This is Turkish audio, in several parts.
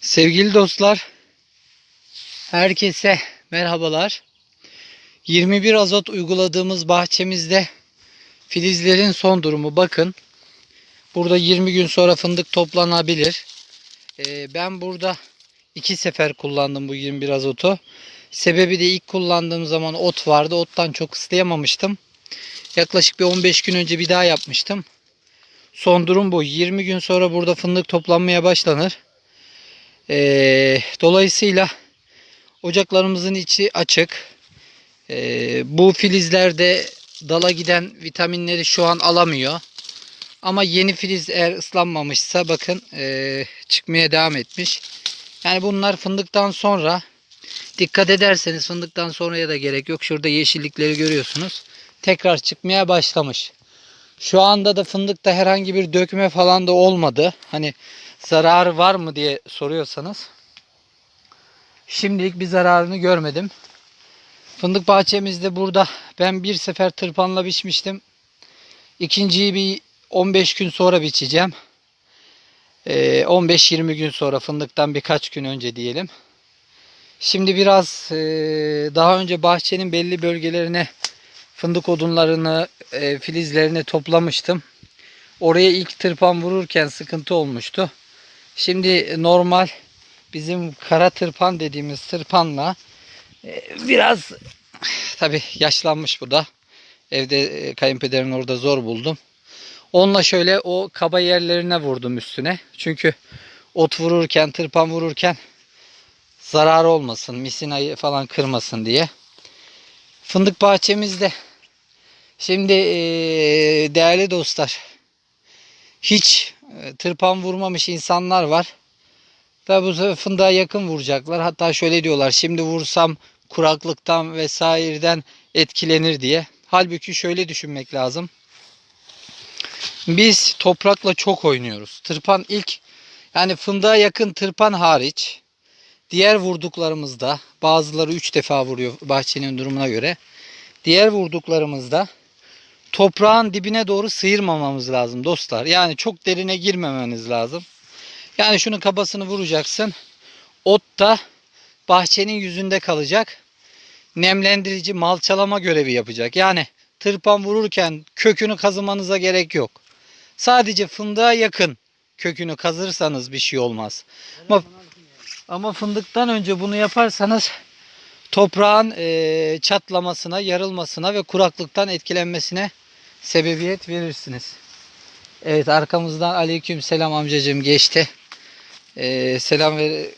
Sevgili dostlar, herkese merhabalar. 21 azot uyguladığımız bahçemizde filizlerin son durumu bakın. Burada 20 gün sonra fındık toplanabilir. Ee, ben burada iki sefer kullandım bu 21 azotu. Sebebi de ilk kullandığım zaman ot vardı. Ottan çok ıslayamamıştım. Yaklaşık bir 15 gün önce bir daha yapmıştım. Son durum bu. 20 gün sonra burada fındık toplanmaya başlanır. Ee, dolayısıyla ocaklarımızın içi açık. Ee, bu filizlerde dala giden vitaminleri şu an alamıyor. Ama yeni filiz eğer ıslanmamışsa bakın ee, çıkmaya devam etmiş. Yani bunlar fındıktan sonra dikkat ederseniz fındıktan sonraya da gerek yok. Şurada yeşillikleri görüyorsunuz. Tekrar çıkmaya başlamış. Şu anda da fındıkta herhangi bir dökme falan da olmadı. Hani zararı var mı diye soruyorsanız. Şimdilik bir zararını görmedim. Fındık bahçemizde burada ben bir sefer tırpanla biçmiştim. İkinciyi bir 15 gün sonra biçeceğim. Ee, 15-20 gün sonra fındıktan birkaç gün önce diyelim. Şimdi biraz e, daha önce bahçenin belli bölgelerine fındık odunlarını, e, filizlerini toplamıştım. Oraya ilk tırpan vururken sıkıntı olmuştu. Şimdi normal bizim kara tırpan dediğimiz tırpanla e, biraz tabi yaşlanmış bu da. Evde e, kayınpederin orada zor buldum. Onunla şöyle o kaba yerlerine vurdum üstüne. Çünkü ot vururken, tırpan vururken zarar olmasın, misinayı falan kırmasın diye. Fındık bahçemizde şimdi e, değerli dostlar hiç tırpan vurmamış insanlar var. Tabi bu fındığa yakın vuracaklar. Hatta şöyle diyorlar şimdi vursam kuraklıktan vesaireden etkilenir diye. Halbuki şöyle düşünmek lazım. Biz toprakla çok oynuyoruz. Tırpan ilk yani fındığa yakın tırpan hariç diğer vurduklarımızda bazıları 3 defa vuruyor bahçenin durumuna göre. Diğer vurduklarımızda toprağın dibine doğru sıyırmamamız lazım dostlar. Yani çok derine girmemeniz lazım. Yani şunun kabasını vuracaksın. Ot da bahçenin yüzünde kalacak. Nemlendirici malçalama görevi yapacak. Yani tırpan vururken kökünü kazımanıza gerek yok. Sadece fındığa yakın kökünü kazırsanız bir şey olmaz. Ama, ama fındıktan önce bunu yaparsanız toprağın e, çatlamasına, yarılmasına ve kuraklıktan etkilenmesine sebebiyet verirsiniz. Evet arkamızdan aleyküm selam amcacığım geçti. E, selam ve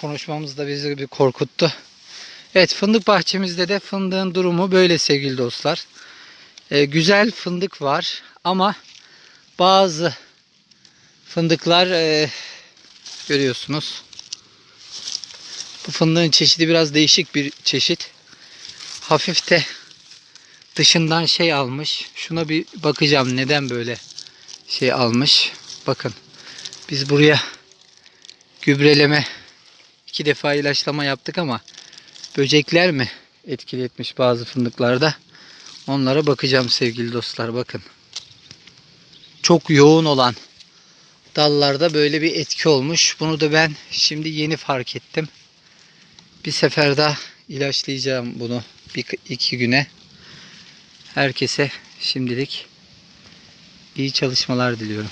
konuşmamız da bizi bir korkuttu. Evet fındık bahçemizde de fındığın durumu böyle sevgili dostlar. E, güzel fındık var ama bazı fındıklar e, görüyorsunuz. Bu fındığın çeşidi biraz değişik bir çeşit. Hafif de dışından şey almış. Şuna bir bakacağım neden böyle şey almış. Bakın biz buraya gübreleme iki defa ilaçlama yaptık ama böcekler mi etkili etmiş bazı fındıklarda? Onlara bakacağım sevgili dostlar bakın. Çok yoğun olan dallarda böyle bir etki olmuş. Bunu da ben şimdi yeni fark ettim. Bir sefer daha ilaçlayacağım bunu bir iki güne. Herkese şimdilik iyi çalışmalar diliyorum.